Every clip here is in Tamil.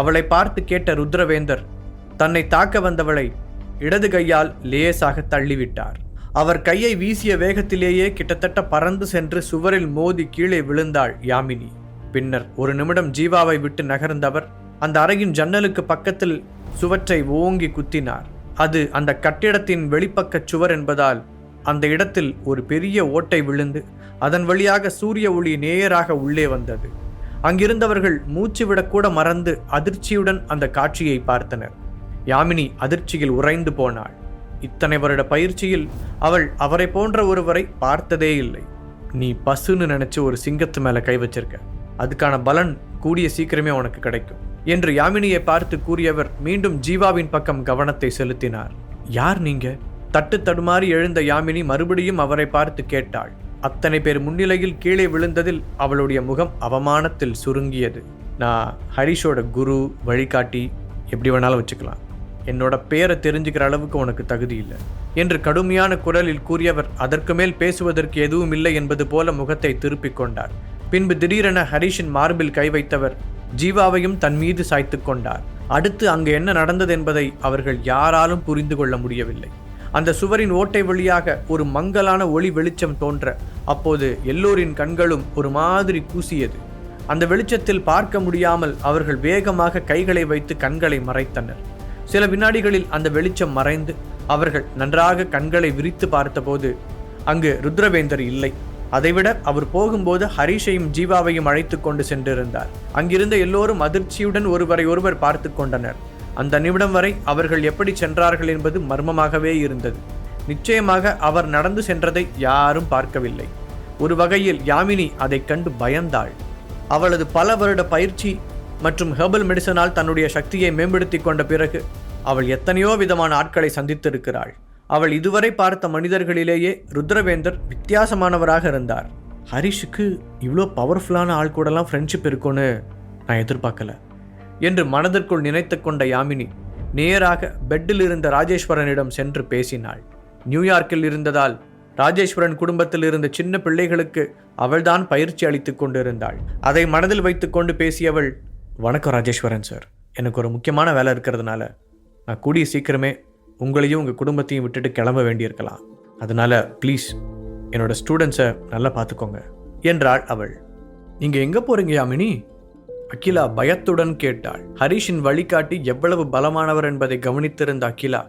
அவளை பார்த்து கேட்ட ருத்ரவேந்தர் தன்னை தாக்க வந்தவளை இடது கையால் லேசாக தள்ளிவிட்டார். அவர் கையை வீசிய வேகத்திலேயே கிட்டத்தட்ட பறந்து சென்று சுவரில் மோதி கீழே விழுந்தாள் யாமினி. பின்னர் ஒரு நிமிடம் ஜீவாவை விட்டு நகர்ந்தவர் அந்த அறையின் ஜன்னலுக்கு பக்கத்தில் சுவற்றை ஓங்கி குத்தினார். அது அந்த கட்டிடத்தின் வெளிப்பக்கச் சுவர் என்பதால் அந்த இடத்தில் ஒரு பெரிய ஓட்டை விழுந்து அதன் வழியாக சூரிய ஒளி நேராக உள்ளே வந்தது. அங்கிருந்தவர்கள் மூச்சு விடக்கூட மறந்து அதிர்ச்சியுடன் அந்த காட்சியை பார்த்தனர். யாமினி அதிர்ச்சியில் உறைந்து போனாள். இத்தனை வருட பயிற்சியில் அவள் அவரை போன்ற ஒருவரை பார்த்ததே இல்லை. நீ பசுன்னு நினைச்சு ஒரு சிங்கத்து மேல கை வச்சிருக்க. அதுக்கான பலன் கூடிய சீக்கிரமே உனக்கு கிடைக்கும் என்று யாமினியை பார்த்து கூறியவர் மீண்டும் ஜீவாவின் பக்கம் கவனத்தை செலுத்தினார். யார் நீங்க? தட்டு தடுமாறி எழுந்த யாமினி மறுபடியும் அவரை பார்த்து கேட்டாள். அத்தனை பேர் முன்னிலையில் கீழே விழுந்ததில் அவளுடைய முகம் அவமானத்தில் சுருங்கியது. நான் ஹரிஷோட குரு வழிகாட்டி எப்படி வேணாலும் வச்சுக்கலாம். என்னோட பேரை தெரிஞ்சுக்கிற அளவுக்கு உனக்கு தகுதி இல்லை. என்று கடுமையான குரலில் கூறியவர் அதற்கு மேல் பேசுவதற்கு எதுவும் இல்லை என்பது போல முகத்தை திருப்பிக் கொண்டார். பின்பு திடீரென ஹரிஷின் மார்பில் கை வைத்தவர் ஜீவாவையும் தன் மீது சாய்த்து கொண்டார். அடுத்து அங்கு என்ன நடந்தது என்பதை அவர்கள் யாராலும் புரிந்து கொள்ள முடியவில்லை. அந்த சுவரின் ஓட்டை வழியாக ஒரு மங்கலான ஒளி வெளிச்சம் தோன்ற அப்போது எல்லோரின் கண்களும் ஒரு மாதிரி கூசியது. அந்த வெளிச்சத்தில் பார்க்க முடியாமல் அவர்கள் வேகமாக கைகளை வைத்து கண்களை மறைத்தனர். சில வினாடிகளில் அந்த வெளிச்சம் மறைந்து அவர்கள் நன்றாக கண்களை விரித்து பார்த்தபோது அங்கு ருத்ரவேந்தர் இல்லை. அதைவிட அவர் போகும்போது ஹரிஷையும் ஜீவாவையும் அழைத்து கொண்டு சென்றிருந்தார். அங்கிருந்த எல்லோரும் அதிர்ச்சியுடன் ஒருவரை ஒருவர் பார்த்து கொண்டனர். அந்த நிமிடம் வரை அவர்கள் எப்படி சென்றார்கள் என்பது மர்மமாகவே இருந்தது. நிச்சயமாக அவர் நடந்து சென்றதை யாரும் பார்க்கவில்லை. ஒரு வகையில் யாமினி அதைக் கண்டு பயந்தாள். அவளது பல வருட பயிற்சி மற்றும் ஹெர்பல் மெடிசனால் தன்னுடைய சக்தியை மேம்படுத்தி கொண்ட பிறகு அவள் எத்தனையோ விதமான ஆட்களை சந்தித்திருக்கிறாள். அவள் இதுவரை பார்த்த மனிதர்களிலேயே ருத்ரவேந்தர் வித்தியாசமானவராக இருந்தார். ஹரிஷுக்கு இவ்வளோ பவர்ஃபுல்லான ஆள் கூடலாம் ஃப்ரெண்ட்ஷிப் இருக்கும்னு நான் எதிர்பார்க்கல. என்று மனதிற்குள் நினைத்து கொண்ட யாமினி நேராக பெட்டில் இருந்த ராஜேஸ்வரனிடம் சென்று பேசினாள். நியூயார்க்கில் இருந்ததால் ராஜேஸ்வரன் குடும்பத்தில் இருந்த சின்ன பிள்ளைகளுக்கு அவள்தான் பயிற்சி அளித்துக் கொண்டிருந்தாள். அதை மனதில் வைத்துக்கொண்டு பேசியவள் வணக்கம் ராஜேஸ்வரன் சார். எனக்கு ஒரு முக்கியமான வேலை இருக்கிறதுனால நான் கூடிய சீக்கிரமே உங்களையும் உங்கள் குடும்பத்தையும் விட்டுட்டு கிளம்ப வேண்டியிருக்கலாம். அதனால் ப்ளீஸ் என்னோட ஸ்டூடெண்ட்ஸை நல்லா பார்த்துக்கோங்க என்றாள் அவள். நீங்கள் எங்கே போகிறீங்க யாமினி? அகிலா பயத்துடன் கேட்டாள். ஹரிஷின் வழிகாட்டி எவ்வளவு பலமானவர் என்பதை கவனித்திருந்த அகிலா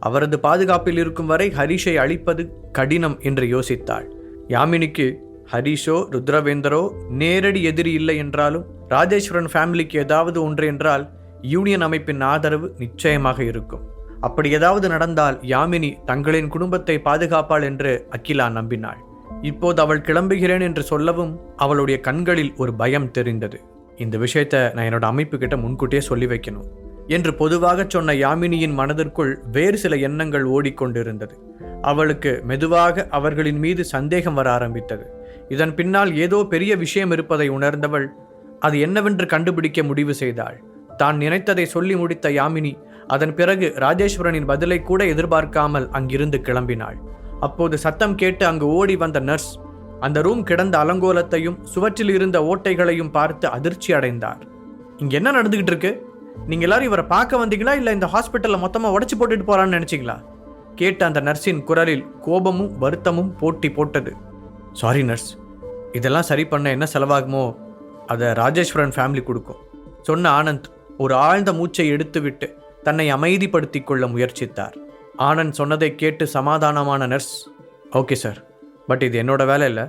அவரது பாதுகாப்பில் இருக்கும் வரை ஹரிஷை அழிப்பது கடினம் என்று யோசித்தாள். யாமினிக்கு ஹரிஷோ ருத்ரவேந்தரோ நேரடி எதிரி இல்லை என்றாலும் ராஜேஸ்வரன் ஃபேமிலிக்கு ஏதாவது ஒன்று என்றால் யூனியன் அமைப்பின் ஆதரவு நிச்சயமாக இருக்கும். அப்படி ஏதாவது நடந்தால் யாமினி தங்களின் குடும்பத்தை பாதுகாப்பாள் என்று அகிலா நம்பினாள். இப்போது அவள் கிளம்புகிறேன் என்று சொல்லவும் அவளுடைய கண்களில் ஒரு பயம் தெரிந்தது. இந்த விஷயத்தை நான் என்னோட அமைப்பு கிட்ட முன்கூட்டியே சொல்லி வைக்கணும் என்று பொதுவாக சொன்ன யாமினியின் மனதிற்குள் வேறு சில எண்ணங்கள் ஓடிக்கொண்டிருந்தது. அவளுக்கு மெதுவாக அவர்களின் மீது சந்தேகம் வர ஆரம்பித்தது. இதன் பின்னால் ஏதோ பெரிய விஷயம் இருப்பதை உணர்ந்தவள் அது என்னவென்று கண்டுபிடிக்க முடிவு செய்தாள். தான் நினைத்ததை சொல்லி முடித்த யாமினி அதன் பிறகு ராஜேஸ்வரனின் பதிலை கூட எதிர்பார்க்காமல் அங்கிருந்து கிளம்பினாள். அப்போது சத்தம் கேட்டு அங்கு ஓடி வந்த நர்ஸ் அந்த ரூம் கிடந்த அலங்கோலத்தையும் சுவற்றில் இருந்த ஓட்டைகளையும் பார்த்து அதிர்ச்சி அடைந்தார். இங்க என்ன நடந்துகிட்டு இருக்கு? நீங்க எல்லாரும் இவரை பார்க்க வந்தீங்களா? இல்ல இந்த ஹாஸ்பிட்டல்ல மொத்தமா உடச்சி போட்டுட்டு போறான்னு நினைச்சீங்களா? கேட்ட அந்த நர்ஸின் குரலில் கோபமும் வருத்தமும் போட்டி போட்டது. சாரி நர்ஸ் இதெல்லாம் சரி பண்ண என்ன செலவாகுமோ அதை ராஜேஸ்வரன் ஃபேமிலி கொடுக்கும். சொன்ன ஆனந்த் ஒரு ஆழ்ந்த மூச்சை எடுத்துவிட்டு தன்னை அமைதிப்படுத்தி கொள்ள முயற்சித்தார். ஆனந்த் சொன்னதை கேட்டு சமாதானமான நர்ஸ் ஓகே சார் பட் இது என்னோட வேலை இல்லை.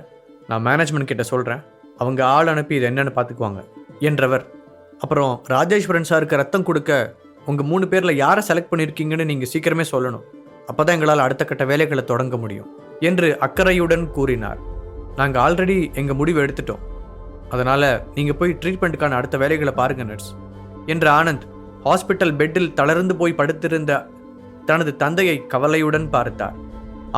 நான் மேனேஜ்மெண்ட் கிட்ட சொல்கிறேன் அவங்க ஆள் அனுப்பி இது என்னென்னு பார்த்துக்குவாங்க என்றவர் அப்புறம் ராஜேஸ்வரன் சாருக்கு ரத்தம் கொடுக்க உங்கள் மூணு பேரில் யாரை செலக்ட் பண்ணியிருக்கீங்கன்னு நீங்கள் சீக்கிரமே சொல்லணும். அப்போ தான் எங்களால் அடுத்த கட்ட வேலைகளை தொடங்க முடியும் என்று அக்கறையுடன் கூறினார். நாங்கள் ஆல்ரெடி எங்கள் முடிவு எடுத்துட்டோம். அதனால் நீங்கள் போய் ட்ரீட்மெண்ட்டுக்கான அடுத்த வேலைகளை பாருங்கள் நர்ஸ் என்று ஆனந்த் ஹாஸ்பிட்டல் பெட்டில் தளர்ந்து போய் படுத்திருந்த தனது தந்தையை கவலையுடன் பார்த்தார்.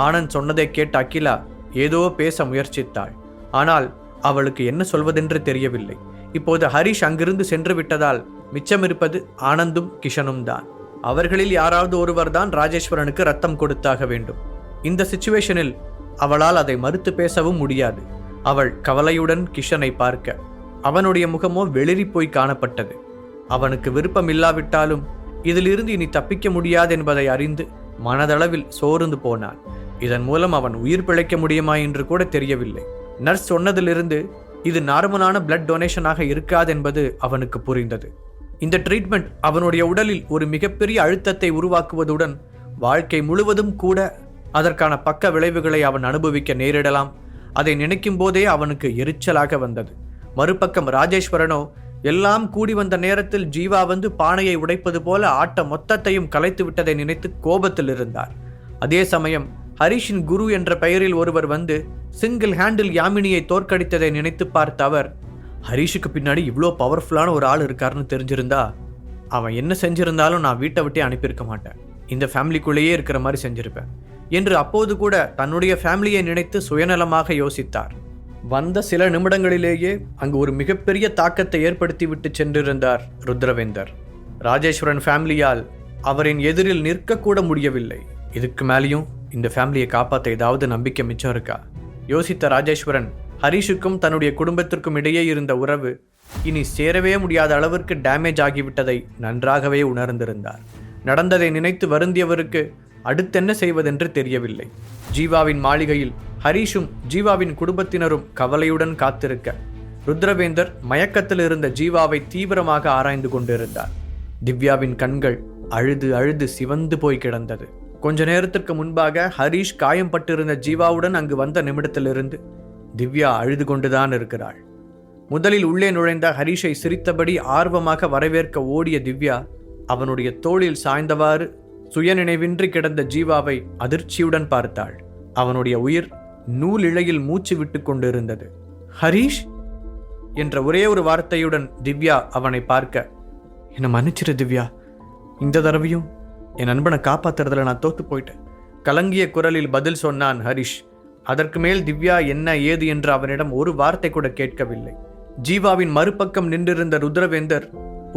ஆனந்த் சொன்னதை கேட்ட அகிலா ஏதோ பேச முயற்சித்தாள். ஆனால் அவளுக்கு என்ன சொல்வதென்று தெரியவில்லை. இப்போது ஹரிஷ் அங்கிருந்து சென்று விட்டதால் மிச்சமிருப்பது ஆனந்தும் கிஷனும் தான். அவர்களில் யாராவது ஒருவர் தான் ராஜேஸ்வரனுக்கு ரத்தம் கொடுத்தாக வேண்டும். இந்த சுச்சுவேஷனில் அவளால் அதை மறுத்து பேசவும் முடியாது. அவள் கவலையுடன் கிஷனை பார்க்க அவனுடைய முகமோ வெளிரி போய் காணப்பட்டது. அவனுக்கு விருப்பம் இல்லாவிட்டாலும் இதிலிருந்து இனி தப்பிக்க முடியாது என்பதை அறிந்து மனதளவில் சோர்ந்து போனான். இதன் மூலம் அவன் உயிர் பிழைக்க முடியுமா என்று கூட தெரியவில்லை. நர்ஸ் சொன்னதிலிருந்து இது நார்மலான பிளட் டொனேஷனாக இருக்காது என்பது அவனுக்கு புரிந்தது. இந்த ட்ரீட்மெண்ட் அவனுடைய உடலில் ஒரு மிகப்பெரிய அழுத்தத்தை உருவாக்குவதுடன் வாழ்க்கை முழுவதும் கூட அதற்கான பக்க விளைவுகளை அவன் அனுபவிக்க நேரிடலாம். அதை நினைக்கும் போதே அவனுக்கு எரிச்சலாக வந்தது. மறுபக்கம் ராஜேஸ்வரனோ எல்லாம் கூடி வந்த நேரத்தில் ஜீவா வந்து பானையை உடைப்பது போல ஆட்ட மொத்தத்தையும் கலைத்து விட்டதை நினைத்து கோபத்தில் இருந்தார். அதே சமயம் ஹரிஷின் குரு என்ற பெயரில் ஒருவர் வந்து சிங்கிள் ஹேண்டில் யாமினியை தோற்கடித்ததை நினைத்து பார்த்த அவர் ஹரிஷுக்கு பின்னாடி இவ்வளோ பவர்ஃபுல்லான ஒரு ஆள் இருக்காருன்னு தெரிஞ்சிருந்தா அவன் என்ன செஞ்சிருந்தாலும் நான் வீட்டை விட்டே அனுப்பியிருக்க மாட்டேன். இந்த ஃபேமிலிக்குள்ளேயே இருக்கிற மாதிரி செஞ்சிருப்பேன். என்று அப்போது கூட தன்னுடைய ஃபேமிலியை நினைத்து சுயநலமாக யோசித்தார். வந்த சில நிமிடங்களிலேயே அங்கு ஒரு மிகப்பெரிய தாக்கத்தை ஏற்படுத்திவிட்டு சென்றிருந்தார் ருத்ரவேந்தர். ராஜேஸ்வரன் ஃபேமிலியால் அவரின் எதிரில் நிற்கக்கூட முடியவில்லை. இதுக்கு மேலேயும் இந்த ஃபேமிலியை காப்பாற்ற ஏதாவது நம்பிக்கை மிச்சம் இருக்கா? யோசித்த ராஜேஸ்வரன் ஹரிஷுக்கும் தன்னுடைய குடும்பத்திற்கும் இடையே இருந்த உறவு இனி சேரவே முடியாத அளவிற்கு டேமேஜ் ஆகிவிட்டதை நன்றாகவே உணர்ந்திருந்தார். நடந்ததை நினைத்து வருந்தியவருக்கு அடுத்தென்ன செய்வதென்று தெரியவில்லை. ஜீவாவின் மாளிகையில் ஹரிஷும் ஜீவாவின் குடும்பத்தினரும் கவலையுடன் காத்திருக்க ருத்ரவேந்தர் மயக்கத்தில் இருந்த ஜீவாவை தீவிரமாக ஆராய்ந்து கொண்டிருந்தார். திவ்யாவின் கண்கள் அழுது அழுது சிவந்து போய் கிடந்தது. கொஞ்ச நேரத்திற்கு முன்பாக ஹரீஷ் காயம் பட்டிருந்த ஜீவாவுடன் அங்கு வந்த நிமிடத்திலிருந்து திவ்யா அழுது கொண்டுதான் இருக்கிறாள். முதலில் உள்ளே நுழைந்த ஹரிஷை சிரித்தபடி ஆர்வமாக வரவேற்க ஓடிய திவ்யா அவனுடைய தோளில் சாய்ந்தவாறு சுயநினைவின்றி கிடந்த ஜீவாவை அதிர்ச்சியுடன் பார்த்தாள். அவனுடைய உயிர் நூல் இழையில் மூச்சு விட்டு கொண்டிருந்தது. ஹரீஷ்! என்ற ஒரே ஒரு வார்த்தையுடன் திவ்யா அவனை பார்க்க என்னை மன்னிச்சிரு திவ்யா இந்த தடவையும் என் நண்பனை காப்பாத்துறதுல நான் தோத்து போயிட்டேன். கலங்கிய குரலில் பதில் சொன்னான் ஹரிஷ் அதற்கு மேல் திவ்யா என்ன ஏது என்று அவனிடம் ஒரு வார்த்தை கூட கேட்கவில்லை. ஜீவாவின் மறுபக்கம் நின்றிருந்த ருத்ரவேந்தர்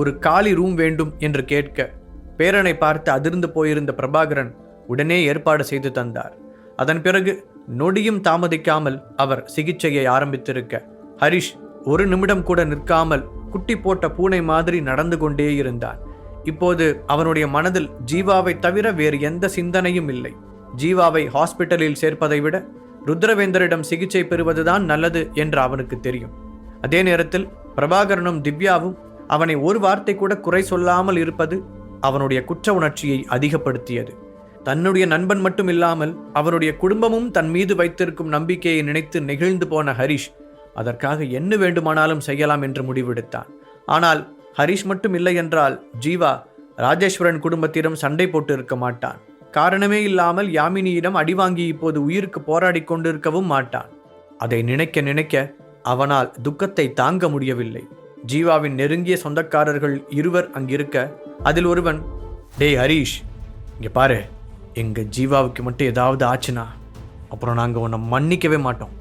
ஒரு காலி ரூம் வேண்டும் என்று கேட்க பேரனை பார்த்து அதிர்ந்து போயிருந்த பிரபாகரன் உடனே ஏற்பாடு செய்து தந்தார். அதன் பிறகு நொடியும் தாமதிக்காமல் அவர் சிகிச்சையை ஆரம்பித்திருக்க ஹரிஷ் ஒரு நிமிடம் கூட நிற்காமல் குட்டி போட்ட பூனை மாதிரி நடந்து கொண்டே இருந்தான். இப்போது அவனுடைய மனதில் ஜீவாவை தவிர வேறு எந்த சிந்தனையும் இல்லை. ஜீவாவை ஹாஸ்பிட்டலில் சேர்ப்பதை விட ருத்ரவேந்தரிடம் சிகிச்சை பெறுவதுதான் நல்லது என்று அவனுக்கு தெரியும். அதே நேரத்தில் பிரபாகரனும் திவ்யாவும் அவனை ஒரு வார்த்தை கூட குறை சொல்லாமல் இருப்பது அவனுடைய குற்ற உணர்ச்சியை அதிகப்படுத்தியது. தன்னுடைய நண்பன் மட்டும் இல்லாமல் அவருடைய குடும்பமும் தன் மீது வைத்திருக்கும் நம்பிக்கையை நினைத்து நெகிழ்ந்து போன ஹரிஷ் அதற்காக என்ன வேண்டுமானாலும் செய்யலாம் என்று முடிவெடுத்தான். ஆனால் ஹரிஷ் மட்டும் இல்லை என்றால் ஜீவா ராஜேஸ்வரன் குடும்பத்திடம் சண்டை போட்டு இருக்க மாட்டான். காரணமே இல்லாமல் யாமினியிடம் அடிவாங்கி இப்போது உயிருக்கு போராடி கொண்டிருக்கவும் மாட்டான். அதை நினைக்க நினைக்க அவனால் துக்கத்தை தாங்க முடியவில்லை. ஜீவாவின் நெருங்கிய சொந்தக்காரர்கள் இருவர் அங்கிருக்க அதில் ஒருவன் டேய் ஹரீஷ் இங்கே பாரு எங்கள் ஜீவாவுக்கு மட்டும் ஏதாவது ஆச்சுனா அப்புறம் நாங்கள் உன்னை மன்னிக்கவே மாட்டோம்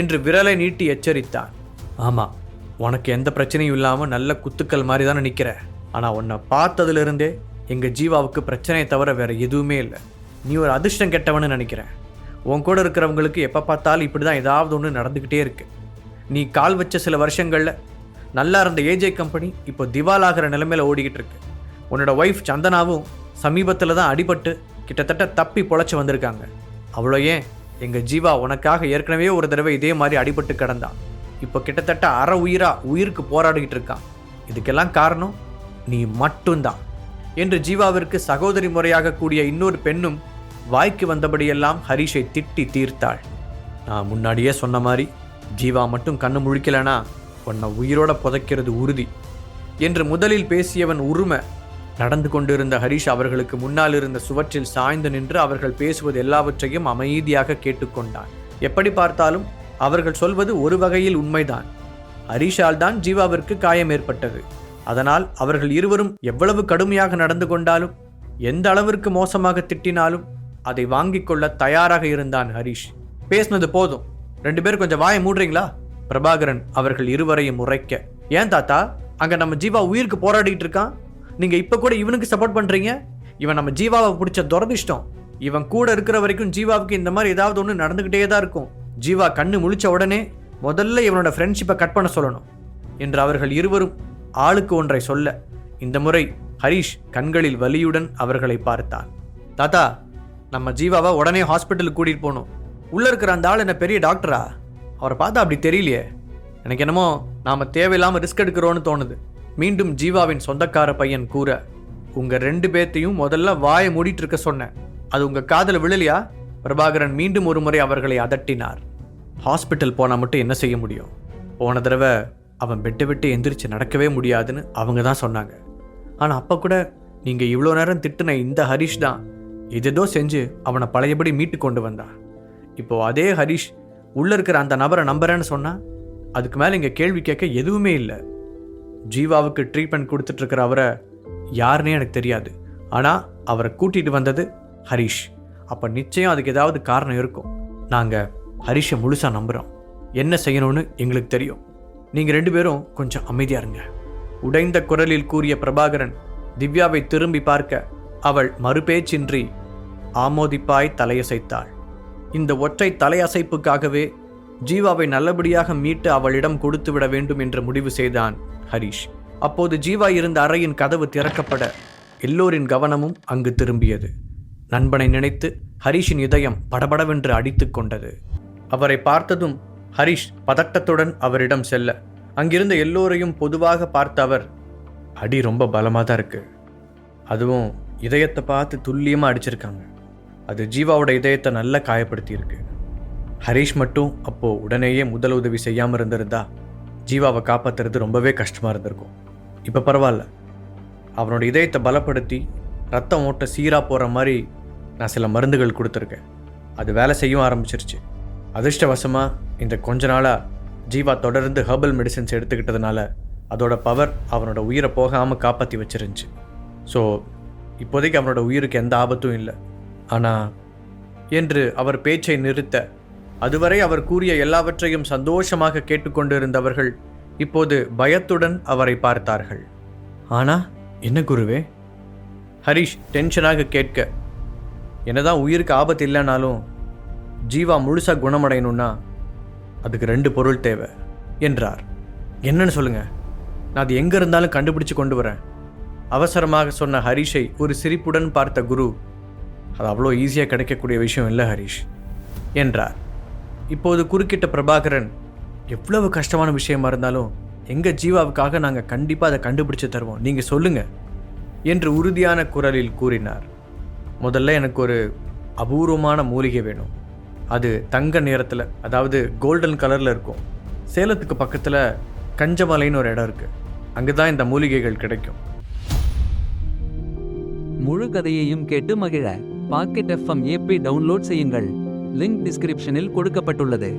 என்று விரலை நீட்டி எச்சரித்தான். ஆமாம் உனக்கு எந்த பிரச்சனையும் இல்லாமல் நல்ல குத்துக்கள் மாதிரி தானே நிற்கிற ஆனால் உன்னை பார்த்ததுலேருந்தே எங்கள் ஜீவாவுக்கு பிரச்சனையை தவிர வேறு எதுவுமே இல்லை. நீ ஒரு அதிர்ஷ்டம் கெட்டவன்னு நினைக்கிறேன். உன் கூட இருக்கிறவங்களுக்கு எப்போ பார்த்தாலும் இப்படி தான் ஏதாவது ஒன்று நடந்துக்கிட்டே இருக்கு. நீ கால் வச்ச சில வருஷங்களில் நல்லா இருந்த ஏஜே கம்பெனி இப்போ திவாலாகிற நிலைமையில் ஓடிக்கிட்டு இருக்கு. உன்னோட ஒய்ஃப் சந்தனாவும் சமீபத்தில் தான் அடிபட்டு கிட்டத்தட்ட தப்பி பொழைச்சி வந்திருக்காங்க. அவ்வளோ ஏன்? எங்கள் ஜீவா உனக்காக ஏற்கனவே ஒரு தடவை இதே மாதிரி அடிபட்டு கிடந்தான் இப்போ கிட்டத்தட்ட அற உயிரா உயிருக்கு போராடிக்கிட்டு இருக்கான். இதுக்கெல்லாம் காரணம் நீ மட்டும்தான். என்று ஜீவாவிற்கு சகோதரி முறையாக கூடிய இன்னொரு பெண்ணும் வாய்க்கு வந்தபடியெல்லாம் ஹரிஷை திட்டி தீர்த்தாள். நான் முன்னாடியே சொன்ன மாதிரி ஜீவா மட்டும் கண்ணு முழிக்கலனா உன்னை உயிரோட புதைக்கிறது உறுதி. என்று முதலில் பேசியவன் உரும நடந்து கொண்டிருந்த ஹரிஷ் அவர்களுக்கு முன்னால் இருந்த சுவற்றில் சாய்ந்து நின்று அவர்கள் பேசுவது எல்லாவற்றையும் அமைதியாக கேட்டுக்கொண்டான். எப்படி பார்த்தாலும் அவர்கள் சொல்வது ஒரு வகையில் உண்மைதான். ஹரிஷால் தான் ஜீவாவிற்கு காயம் ஏற்பட்டது. அதனால் அவர்கள் இருவரும் எவ்வளவு கடுமையாக நடந்து கொண்டாலும் எந்த அளவிற்கு மோசமாக திட்டினாலும் அதை வாங்கிக் கொள்ள தயாராக இருந்தான் ஹரிஷ். பேசினது போதும். ரெண்டு பேரும் கொஞ்சம் வாயை மூடுறீங்களா? பிரபாகரன் அவர்கள் இருவரையும் உரைக்க ஏன் தாத்தா? அங்க நம்ம ஜீவா உயிருக்கு போராடிட்டு இருக்கான்? நீங்க இப்ப கூட இவனுக்கு சப்போர்ட் பண்றீங்க? இவன் நம்ம ஜீவாவை பிடிச்ச துரதிஷ்டம் இவன் கூட இருக்கிற வரைக்கும் ஜீவாவுக்கு இந்த மாதிரி ஏதாவது ஒன்று நடந்துக்கிட்டே தான் இருக்கும். ஜீவா கண்ணு முழிச்ச உடனே முதல்ல இவனோட ஃப்ரெண்ட்ஷிப்பை கட் பண்ண சொல்லணும் என்று அவர்கள் இருவரும் ஆளுக்கு ஒன்றை சொல்ல இந்த முறை ஹரிஷ் கண்களில் வலியுடன் அவர்களை பார்த்தான் தாத்தா நம்ம ஜீவாவை உடனே ஹாஸ்பிட்டலுக்கு கூட்டிகிட்டு போகணும். உள்ளே இருக்கிற அந்த ஆள் என்ன பெரிய டாக்டரா அவரை பார்த்தா அப்படி தெரியலையே. எனக்கு என்னமோ நாம் தேவையில்லாமல் ரிஸ்க் எடுக்கிறோன்னு தோணுது மீண்டும் ஜீவாவின் சொந்தக்கார பையன் கூற உங்கள் ரெண்டு பேர்த்தையும் முதல்ல வாயை மூடிட்டு இருக்க சொன்னேன். அது உங்கள் காதில் விழலையா? பிரபாகரன் மீண்டும் ஒரு முறை அவர்களை அதட்டினார். ஹாஸ்பிட்டல் போனால் மட்டும் என்ன செய்ய முடியும்? போன தடவை அவன் பெட்டை விட்டு எந்திரிச்சு நடக்கவே முடியாதுன்னு அவங்க தான் சொன்னாங்க. ஆனால் அப்போ கூட நீங்கள் இவ்வளோ நேரம் திட்டுன இந்த ஹரிஷ் தான் எதேதோ செஞ்சு அவனை பழையபடி மீட்டு கொண்டு வந்தான் இப்போது அதே ஹரிஷ் உள்ளே இருக்கிற அந்த நபரை நம்புறேன்னு சொன்னால் அதுக்கு மேலே இங்கே கேள்வி கேட்க எதுவுமே இல்லை. ஜீவாவுக்கு ட்ரீட்மெண்ட் கொடுத்துட்ருக்கிற அவரை யாருன்னே எனக்கு தெரியாது. ஆனால் அவரை கூட்டிகிட்டு வந்தது ஹரிஷ். அப்போ நிச்சயம் அதுக்கு ஏதாவது காரணம் இருக்கும். நாங்கள் ஹரிஷை முழுசா நம்புகிறான் என்ன செய்யணும்னு எங்களுக்கு தெரியும். நீங்க ரெண்டு பேரும் கொஞ்சம் அமைதியா இருங்க. உடைந்த குரலில் கூறிய பிரபாகரன் திவ்யாவை திரும்பி பார்க்க அவள் மறுபேச்சின்றி ஆமோதிப்பாய் தலையசைத்தாள். இந்த ஒற்றை தலையசைப்புக்காகவே ஜீவாவை நல்லபடியாக மீட்டு அவளிடம் கொடுத்து விட வேண்டும் என்று முடிவு செய்தான் ஹரிஷ். அப்போது ஜீவா இருந்த அறையின் கதவு திறக்கப்பட எல்லோரின் கவனமும் அங்கு திரும்பியது. நண்பனை நினைத்து ஹரிஷின் இதயம் படபடவென்று அடித்துக் கொண்டது. அவரை பார்த்ததும் ஹரிஷ் பதட்டத்துடன் அவரிடம் செல்ல அங்கிருந்த எல்லோரையும் பொதுவாக பார்த்த அவர் அடி ரொம்ப பலமாக தான் இருக்கு. அதுவும் இதயத்தை பார்த்து துல்லியமாக அடிச்சிருக்காங்க. அது ஜீவாவோட இதயத்தை நல்லா காயப்படுத்தியிருக்கு ஹரிஷ் மட்டும் அப்போது உடனேயே முதல் உதவி செய்யாமல் இருந்திருந்தா ஜீவாவை காப்பாத்துறது ரொம்பவே கஷ்டமாக இருந்திருக்கும். இப்போ பரவாயில்ல. அவனோட இதயத்தை பலப்படுத்தி ரத்தம் ஓட்ட சீராக போகிற மாதிரி நான் சில மருந்துகள் கொடுத்துருக்கேன். அது வேலை செய்யவும் ஆரம்பிச்சிருச்சு. அதிர்ஷ்டவசமாக இந்த கொஞ்ச நாளாக ஜீவா தொடர்ந்து ஹெர்பல் மெடிசின்ஸ் எடுத்துக்கிட்டதுனால அதோட பவர் அவனோட உயிரை போகாமல் காப்பாற்றி வச்சிருந்துச்சு. ஸோ இப்போதைக்கு அவனோட உயிருக்கு எந்த ஆபத்தும் இல்லை. ஆனால் என்று அவர் பேச்சை நிறுத்த அதுவரை அவர் கூறிய எல்லாவற்றையும் சந்தோஷமாக கேட்டுக்கொண்டிருந்தவர்கள் இப்போது பயத்துடன் அவரை பார்த்தார்கள். ஆனா என்ன குருவே? ஹரிஷ் டென்ஷனாக கேட்க என்னதான் உயிருக்கு ஆபத்து இல்லைனாலும் ஜீவா முழுசாக குணமடையணும்னா அதுக்கு ரெண்டு பொருள் தேவை. என்றார். என்னன்னு சொல்லுங்க. நான் அது எங்கே இருந்தாலும் கண்டுபிடிச்சு கொண்டு வரேன். அவசரமாக சொன்ன ஹரிஷை ஒரு சிரிப்புடன் பார்த்த குரு அது அவ்வளோ ஈஸியாக கிடைக்கக்கூடிய விஷயம் இல்லை ஹரிஷ் என்றார். இப்போது குறுக்கிட்ட பிரபாகரன் எவ்வளவு கஷ்டமான விஷயமா இருந்தாலும் எங்கள் ஜீவாவுக்காக நாங்கள் கண்டிப்பாக அதை கண்டுபிடிச்சு தருவோம். நீங்கள் சொல்லுங்க என்று உறுதியான குரலில் கூறினார். முதல்ல எனக்கு ஒரு அபூர்வமான மூலிகை வேணும். அது தங்க நிறத்தில் அதாவது கோல்டன் கலரில் இருக்கும். சேலத்துக்கு பக்கத்தில் கஞ்சமலைன்னு ஒரு இடம் இருக்குது அங்கே தான் இந்த மூலிகைகள் கிடைக்கும். முழு கதையையும் கேட்டு மகிழ. பாக்கெட் எஃப்எம் ஏபி டவுன்லோட் செய்யுங்கள். லிங்க் டிஸ்கிரிப்ஷனில் கொடுக்கப்பட்டுள்ளது.